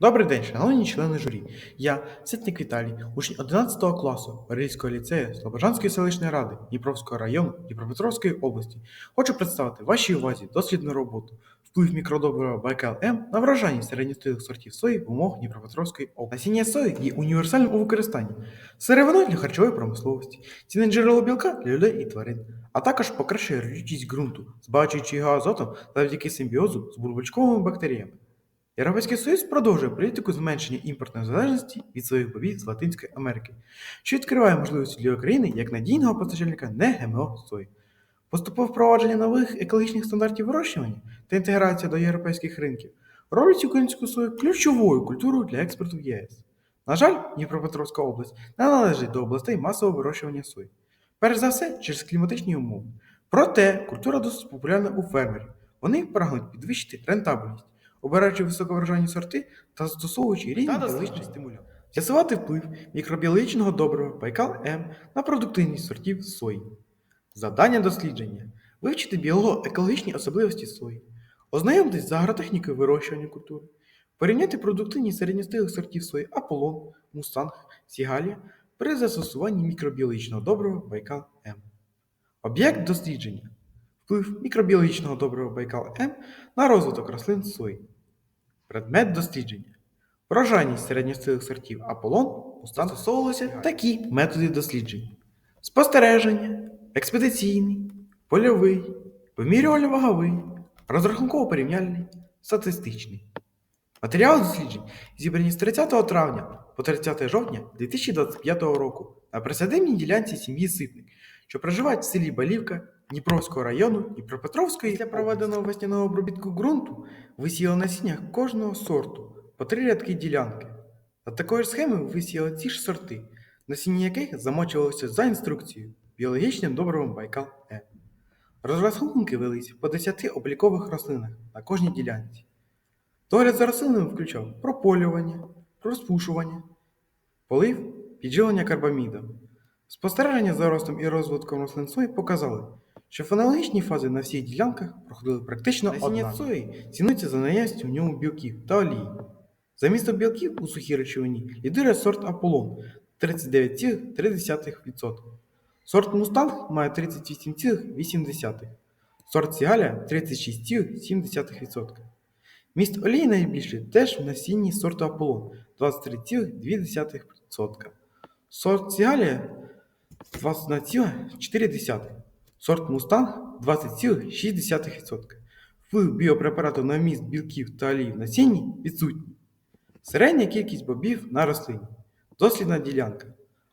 Добрий день, шановні члени журі. Я, Ситник Віталій, учень 11 класу Марійського ліцею Слобожанської селищної ради Дніпровського району Дніпропетровської області. Хочу представити вашій увазі дослідну роботу вплив мікродобрива Байкал М на вражання середньостилих сортів сої в умовах Дніпропетровської області. Насіння сої є універсальним у використанні сировиною для харчової промисловості, цінне джерело білка для людей і тварин, а також покращує родючість ґрунту, збагачуючи його азотом завдяки симбіозу з бурбочковими бактеріями. Європейський Союз продовжує політику зменшення імпортної залежності від своїх бобів з Латинської Америки, що відкриває можливості для України як надійного постачальника не ГМО сої. Поступове впровадження нових екологічних стандартів вирощування та інтеграція до європейських ринків роблять українську сою ключовою культурою для експорту в ЄС. На жаль, Дніпропетровська область не належить до областей масового вирощування сої. Перш за все, через кліматичні умови. Проте культура досить популярна у фермерів. Вони прагнуть підвищити рентабельність обираючи високоврожайні сорти та застосовуючи різні біологічні стимулянти. З'ясувати вплив мікробіологічного добрива Байкал М на продуктивність сортів сої. Завдання дослідження вивчити біолого-екологічні особливості сої, ознайомитись з агротехнікою вирощування культури, порівняти продуктивність середньостилих сортів сої Аполлон, Мустанг, Сігалія при застосуванні мікробіологічного добрива Байкал М. Об'єкт дослідження Вплив мікробіологічного добрива Байкал М на розвиток рослин сої. Предмет дослідження. Врожайність середньостилих сортів Аполлон застосовувалися такі методи досліджень: спостереження, експедиційний, польовий, вимірювально-ваговий, розрахунково-порівняльний, статистичний. Матеріали досліджень зібрані з 30 травня по 30 жовтня 2025 року на присадибній ділянці сім'ї Ситник, що проживають в селі Балівка Дніпровського району Дніпропетровської для проведеного весняного обробітку ґрунту висіяло насіння кожного сорту по три рядки ділянки. За такою ж схемою висіяли ці ж сорти, насіння яких замочувалося за інструкцією біологічним добривом Байкал Е. Розрахунки велись по 10 облікових рослинах на кожній ділянці. Догляд за рослинами включав прополювання, розпушування, полив, підживлення карбамідом. Спостереження за ростом і розвитком рослин сої показали, що фенологічні фази на всіх ділянках проходили практично Насіння сої цінується за наявністю в ньому білків та олії. За містом білків у сухій речовині лідирує сорт Аполлон 39,3%. Сорт Мустанг має 38,8%. Сорт Сігаля 36,7%. Міст олії найбільший теж в насінні сорту Аполлон 23,2%. Сорт Сігалія 21,4%. Сорт Мустанг 20,6%. Вплив біопрепарату на вміст білків та олій в насінні відсутній. Середня кількість бобів на рослині. Дослідна ділянка.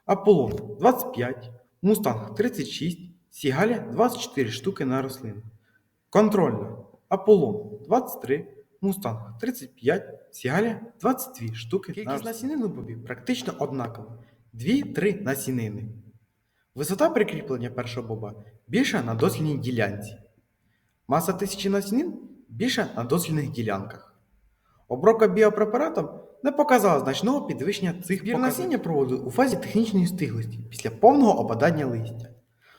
Аполлон 25, Мустанг 36, Сігаля 24 штуки на рослину. Контрольна. Аполлон 23, Мустанг 35, Сігаля 22 штуки на рослину. Кількість насінин у бобів практично однакова. 2-3 насінини. Висота прикріплення першого боба більша на дослідній ділянці. Маса тисячі насінин більша на дослідних ділянках. Обробка біопрепаратом не показала значного підвищення цих показників. насіння проводили у фазі технічної стиглості після повного опадання листя.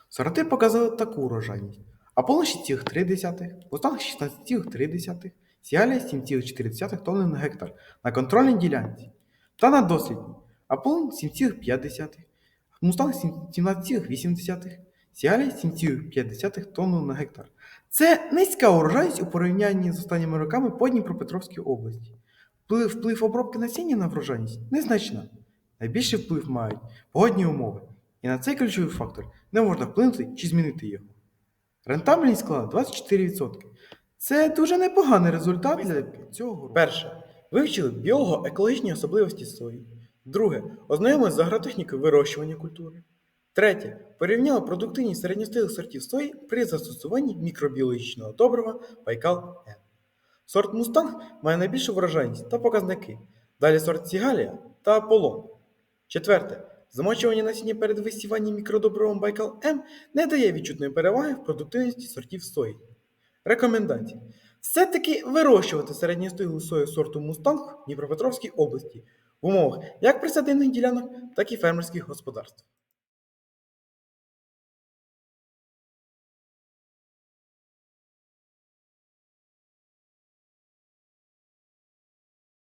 Сорти показали таку урожайність. Аполлон 6,3, Мустанг 16,3, Сіалія 7,4 тонни на гектар на контрольній ділянці та на дослідній Аполлон 7,5, Мустанг 17,8, Сіалія 7,5 тонн на гектар. Це низька урожайність у порівнянні з останніми роками по Дніпропетровській області. Вплив обробки насіння на врожайність незначна. Найбільший вплив мають погодні умови, і на цей ключовий фактор не можна вплинути чи змінити його. Рентабельність склала 24%. Це дуже непоганий результат для цього року. Перше. Вивчили біолого-екологічні особливості сої. Друге. Ознайомилися з агротехнікою вирощування культури. Третє. Порівняли продуктивність середньостилих сортів сої при застосуванні мікробіологічного добрива Байкал М. Сорт Мустанг має найбільшу врожайність та показники. Далі сорт Сігалія та Аполлон. Четверте. Замочування насіння перед висіванням мікродобривом Байкал М не дає відчутної переваги в продуктивності сортів сої. Рекомендації. Все-таки вирощувати середньостиглу сою сорту Мустанг в Дніпропетровській області в умовах як присадинних ділянок, так і фермерських господарств.